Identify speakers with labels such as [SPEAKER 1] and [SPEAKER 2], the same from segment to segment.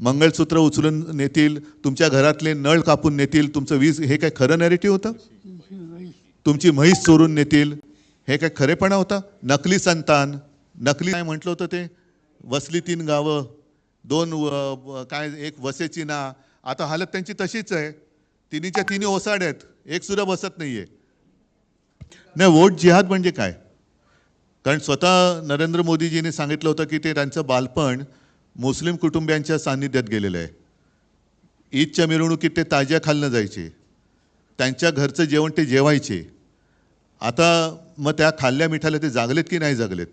[SPEAKER 1] मंगळसूत्र उचलून नेतील तुमच्या घरातले नळ कापून नेतील तुमचं वीज हे काय खरं नॅरेटिव्ह होतं? तुमची म्हैस चोरून नेतील हे काय खरेपणा होता? नकली संतान नकली काय म्हटलं होतं ते? वसली तीन गावं दोन काय एक वसेची ना. आता हालत त्यांची तशीच आहे. तिन्हीच्या तिन्ही ओसाड आहेत. एक सुद्धा बसत नाहीये. नाही वोट जिहाद म्हणजे काय? कारण स्वतः नरेंद्र मोदीजीने सांगितलं होतं की ते त्यांचं बालपण मुस्लिम कुटुंबियांच्या सान्निध्यात गेलेलं आहे. ईदच्या मिरवणुकीत ते ताज्या खालनं जायचे. त्यांच्या घरचं जेवण ते जेवायचे. आता मग त्या खाल्ल्या मिठाला ते जागलेत की नाही जागलेत?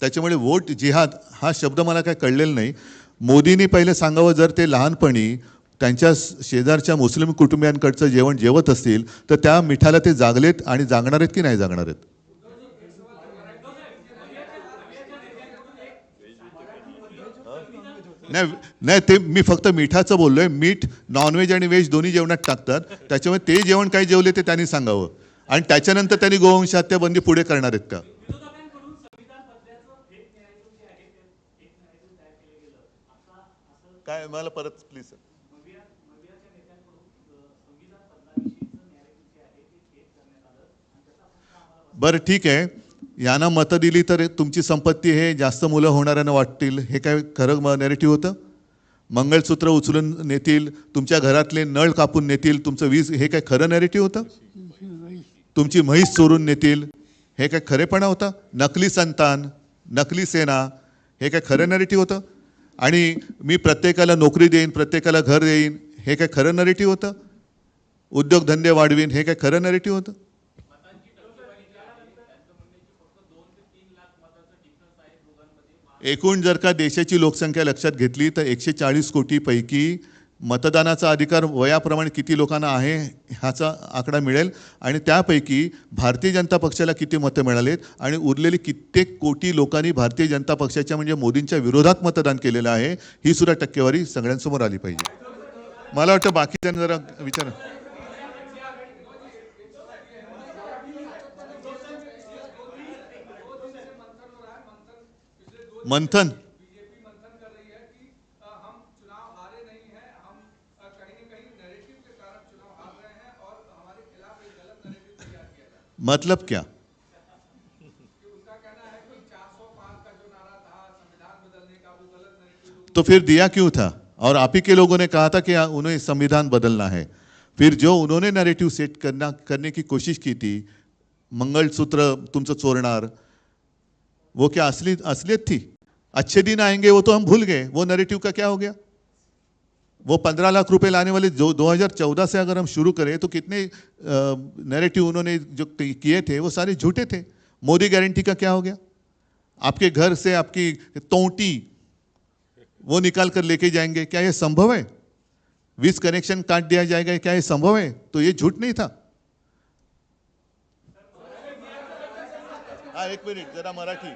[SPEAKER 1] त्याच्यामुळे वोट जिहाद हा शब्द मला काय कळलेला नाही. मोदींनी पहिले सांगावं जर ते लहानपणी त्यांच्या शेजारच्या मुस्लिम कुटुंबियांकडचं जेवण जेवत असतील तर त्या मिठाला ते जागलेत आणि जागणार आहेत की नाही जागणार आहेत? नाही नाही ते मी फक्त मिठाचं बोललोय. मीठ नॉनव्हेज आणि व्हेज दोन्ही जेवणात टाकतात. त्याच्यामुळे ते जेवण काय जेवले ते त्यांनी सांगावं. आणि त्याच्यानंतर त्यांनी गोवंश हत्या बंदी पुढे करणार आहेत का? काय मला परत प्लीज बरं ठीक आहे. यांना मतं दिली तर तुमची संपत्ती हे जास्त मुलं होणाऱ्यांना वाटतील. हे काय खरं नॅरेटिव्ह होतं? मंगळसूत्र उचलून नेतील तुमच्या घरातले नळ कापून नेतील तुमचं वीज हे काय खरं नॅरेटिव्ह होतं? तुमची म्हैस चोरून नेतील हे काय खरेपणा होता? नकली संतान नकली सेना हे काय खरं नॅरेटिव्ह होतं? आणि मी प्रत्येकाला नोकरी देईन प्रत्येकाला घर देईन हे काय खरं नॅरेटिव्ह होतं? उद्योगधंदे वाढवीन हे काय खरं नॅरेटिव्ह होतं? एकूण जर का देशाची लोकसंख्या लक्षात घेतली तर एकशे चाळीस कोटीपैकी मतदानाचा अधिकार वयाप्रमाणे किती लोकांना आहे ह्याचा आकडा मिळेल. आणि त्यापैकी भारतीय जनता पक्षाला किती मतं मिळालेत आणि उरलेली कित्येक कोटी लोकांनी भारतीय जनता पक्षाच्या म्हणजे मोदींच्या विरोधात मतदान केलेलं आहे ही सुद्धा टक्केवारी सगळ्यांसमोर आली पाहिजे. मला वाटतं बाकीच्यांनी जरा विचार
[SPEAKER 2] वो
[SPEAKER 1] मतलब क्या? तो फिर दिया क्यों था? और आप ही के लोगों ने कहा था कि उन्हें संविधान बदलना है। फिर जो उन्होंने नैरेटिव सेट करना, करने की कोशिश की थी, मंगलसूत्र तुमचं चोरणार वो क्या असली, असलियत थी? अच्छे दिन आएँगे, वो तो हम भूल गए। वो नरेटिव का क्या हो गया? वो पंद्रह लाख रुपए लाने वाले जो 2014 से अगर हम शुरू करें तो कितने नैरेटिव उन्होंने जो किए थे, वो सारे झूठे थे। मोदी गारंटी का क्या हो गया? आपके घर से आपकी तोटी वो निकाल कर लेके जाएँगे। क्या ये संभव है? वीज कनेक्शन काट दिया जाएगा, क्या ये संभव है? तो ये झूठ नहीं था। हाँ एक मिनिट, जरा मराठी।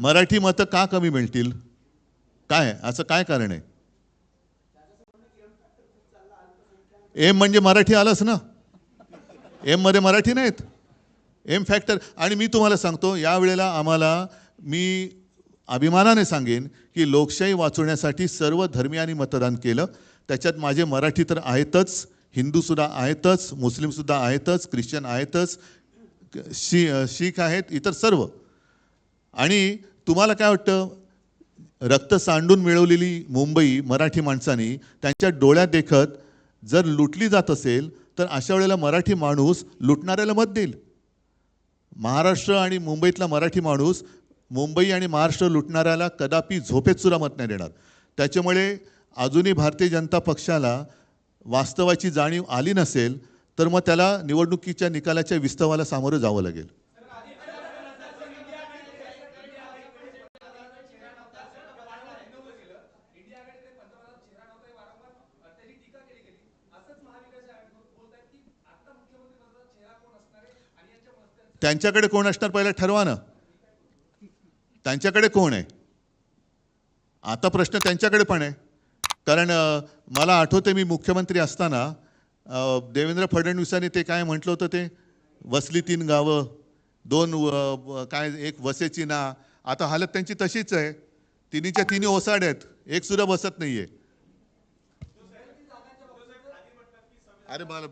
[SPEAKER 1] मराठी मतं का कमी मिळतील? काय? असं काय कारण आहे? एम म्हणजे मराठी आलंच ना. एममध्ये मराठी नाहीत. एम फॅक्टर आणि मी तुम्हाला सांगतो यावेळेला आम्हाला मी अभिमानाने सांगेन की लोकशाही वाचवण्यासाठी सर्व धर्मियांनी मतदान केलं. त्याच्यात माझे मराठी तर आहेतच हिंदूसुद्धा आहेतच मुस्लिमसुद्धा आहेतच ख्रिश्चन आहेतच शी शीख आहेत इतर सर्व. आणि तुम्हाला काय वाटतं? रक्त सांडून मिळवलेली मुंबई मराठी माणसांनी त्यांच्या डोळ्यात देखत जर लुटली जात असेल तर अशा वेळेला मराठी माणूस लुटणाऱ्याला मत देईल. महाराष्ट्र आणि मुंबईतला मराठी माणूस मुंबई आणि महाराष्ट्र लुटणाऱ्याला कदापि झोपेतसुद्धा मत नाही देणार. त्याच्यामुळे अजूनही भारतीय जनता पक्षाला वास्तवाची जाणीव आली नसेल तर मग त्याला निवडणुकीच्या निकालाच्या विस्तवाला सामोरं जावं लागेल
[SPEAKER 2] त्याची टीका केली गेली असंच महाविकास आघाडी बोलत आहेत की आता मुख्यमंत्री पदाचा चेहरा कोण असणार आहे आणि यांच्या मस्त्यांचं
[SPEAKER 1] त्यांच्याकडे कोण असणार पहिलं? ठरवा ना. त्यांच्याकडे कोण आहे? आता प्रश्न त्यांच्याकडे पण आहे. कारण मला आठवते मी मुख्यमंत्री असताना देवेंद्र फडणवीसांनी ते काय म्हटलं होतं ते? वसली तीन गावं दोन काय एक वसेची ना. आता हालत त्यांची तशीच आहे. तिन्हीच्या तिन्ही ओसाड आहेत. एक सुद्धा बसत नाहीये. अरे मला